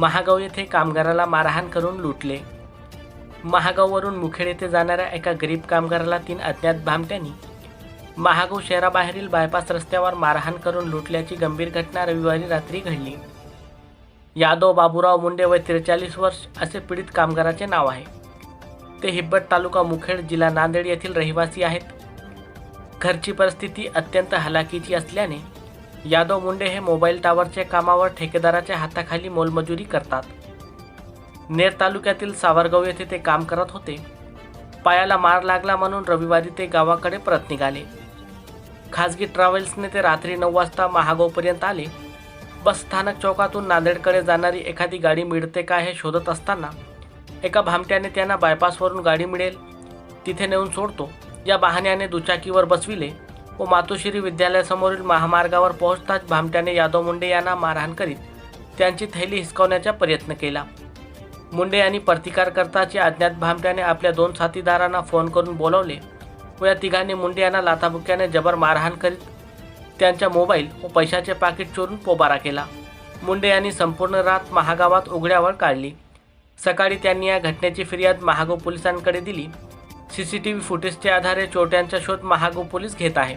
महागाव येथे कामगाराला मारहाण करून लुटले. महागाववरून मुखेड येथे जाणाऱ्या एका गरीब कामगाराला तीन अज्ञात भामट्यांनी महागाव शहराबाहेरील बायपास रस्त्यावर मारहाण करून लुटल्याची गंभीर घटना रविवारी रात्री घडली. यादव बाबूराव मुंडे वय त्रेचाळीस वर्ष असे पीडित कामगाराचे नाव आहे. ते हिब्बट तालुका मुखेड जिल्हा नांदेड येथील रहिवासी आहेत. घरची परिस्थिती अत्यंत हलाखीची असल्याने यादव मुंडे हे मोबाईल टावरच्या कामावर ठेकेदाराच्या हाताखाली मोलमजुरी करतात. नेर तालुक्यातील सावरगाव येथे ते काम करत होते. पायाला मार लागला म्हणून रविवारी ते गावाकडे परत निघाले. खाजगी ट्रॅव्हल्सने ते रात्री नऊ वाजता महागावपर्यंत आले. बस स्थानक चौकातून नांदेडकडे जाणारी एखादी गाडी मिळते का हे शोधत असताना एका भामट्याने त्यांना बायपासवरून गाडी मिळेल. तिथे नेऊन सोडतो. या बहाण्याने दुचाकीवर बसविले. व मातोश्री विद्यालयासमोरील महामार्गावर पोहोचताच भामट्याने यादव मुंडे यांना मारहाण करीत त्यांची थैली हिसकावण्याचा प्रयत्न केला. मुंडे यांनी प्रतिकार करताच अज्ञात भामट्याने आपल्या दोन साथीदारांना फोन करून बोलावले व या तिघांनी मुंडे यांना लाथाबुक्याने जबर मारहाण करीत त्यांच्या मोबाईल व पैशाचे पाकिट चोरून पोबारा केला. मुंडे यांनी संपूर्ण रात महागावात उघड्यावर काढली. सकाळी त्यांनी या घटनेची फिर्याद महागाव पोलिसांकडे दिली. सीसीटीव्ही फुटेजच्या आधारे चोरट्यांचा शोध महागो पोलीस घेत आहे.